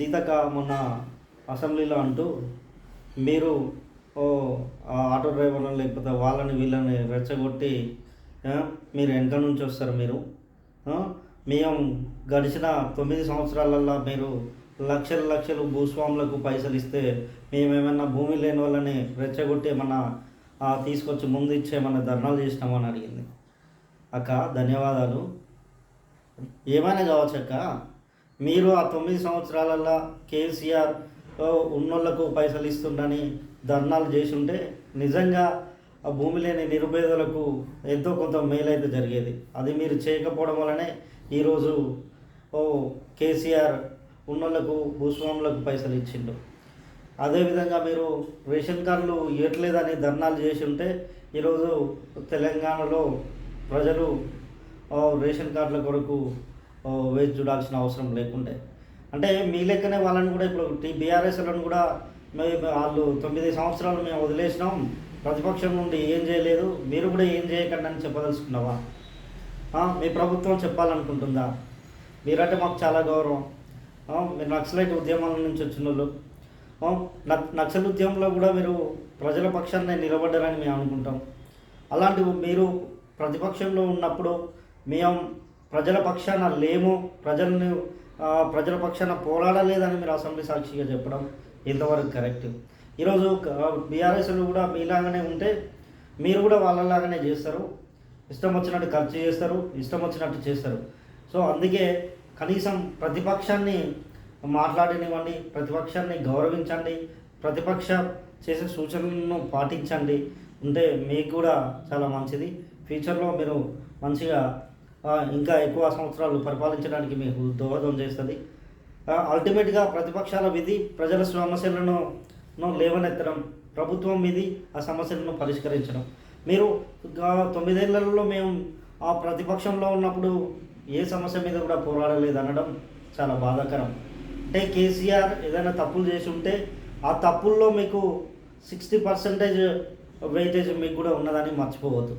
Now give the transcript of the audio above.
సీతక్క మొన్న అసెంబ్లీలో అంటూ మీరు ఓ ఆటో డ్రైవర్లను లేకపోతే వాళ్ళని వీళ్ళని రెచ్చగొట్టి మీరు వెనక నుంచి వస్తారు మీరు. మేము గడిచిన తొమ్మిది సంవత్సరాలల్లో మీరు లక్షల లక్షలు భూస్వాములకు పైసలు ఇస్తే మేము భూమి లేని వాళ్ళని రెచ్చగొట్టి ఏమన్నా తీసుకొచ్చి ముందు ఇచ్చి ఏమన్నా ధర్నాలు చేసినామని అడిగింది. అక్క ధన్యవాదాలు. ఏమైనా కావచ్చు అక్క? మీరు ఆ తొమ్మిది సంవత్సరాలలో కేసీఆర్ ఉన్నోళ్ళకు పైసలు ఇస్తుండని ధర్నాలు చేసి ఉంటే నిజంగా ఆ భూమి లేని నిరుపేదలకు ఎంతో కొంత మేలైతే జరిగేది. అది మీరు చేయకపోవడం వలనే ఈరోజు ఓ కేసీఆర్ ఉన్నోళ్ళకు భూస్వాములకు పైసలు ఇచ్చిండు. అదేవిధంగా మీరు రేషన్ కార్డులు ఇవ్వట్లేదని ధర్నాలు చేసి ఉంటే ఈరోజు తెలంగాణలో ప్రజలు రేషన్ కార్డుల కొరకు వేచి చూడాల్సిన అవసరం లేకుండే. అంటే మీ లెక్కనే వాళ్ళని కూడా ఇప్పుడు టీ బీఆర్ఎస్లను కూడా మేము వాళ్ళు తొమ్మిది సంవత్సరాలు మేము వదిలేసినాం. ప్రతిపక్షం నుండి ఏం చేయలేదు. మీరు కూడా ఏం చేయకండి అని చెప్పదలుచుకున్నావా? మీ ప్రభుత్వం చెప్పాలనుకుంటుందా? మీరంటే మాకు చాలా గౌరవం. మీరు నక్సలైట్ ఉద్యమాల నుంచి వచ్చిన వాళ్ళు నక్సల్ ఉద్యమంలో కూడా మీరు ప్రజల పక్షాన్ని నిలబడ్డారని మేము అనుకుంటాం. అలాంటి మీరు ప్రతిపక్షంలో ఉన్నప్పుడు మేము ప్రజల పక్షాన లేము ప్రజల్ని ప్రజల పక్షాన పోరాడలేదని మీరు అసెంబ్లీ సాక్షిగా చెప్పడం ఎంతవరకు కరెక్ట్. ఈరోజు బీఆర్ఎస్లు కూడా మీలాగానే ఉంటే మీరు కూడా వాళ్ళలాగానే చేస్తారు. ఇష్టం వచ్చినట్టు ఖర్చు చేస్తారు ఇష్టం వచ్చినట్టు చేస్తారు. సో అందుకే కనీసం ప్రతిపక్షాన్ని మాట్లాడనివ్వండి ప్రతిపక్షాన్ని గౌరవించండి ప్రతిపక్ష చేసే సూచనలను పాటించండి. ఉంటే మీకు కూడా చాలా మంచిది. ఫ్యూచర్లో మీరు మంచిగా ఇంకా ఎక్కువ సంవత్సరాలు పరిపాలించడానికి మీకు దోహదం చేస్తుంది. అల్టిమేట్గా ప్రతిపక్షాల విధి ప్రజల సమస్యలను లేవనెత్తడం ప్రభుత్వం మీది ఆ సమస్యలను పరిష్కరించడం. మీరు తొమ్మిదేళ్ళలో మేము ఆ ప్రతిపక్షంలో ఉన్నప్పుడు ఏ సమస్య మీద కూడా పోరాడలేదు అనడం చాలా బాధాకరం. అంటే కేసీఆర్ ఏదైనా తప్పులు చేసి ఉంటే ఆ తప్పుల్లో మీకు సిక్స్టీ పర్సెంటేజ్ వెయిటేజ్ మీకు కూడా ఉన్నదని మర్చిపోవద్దు.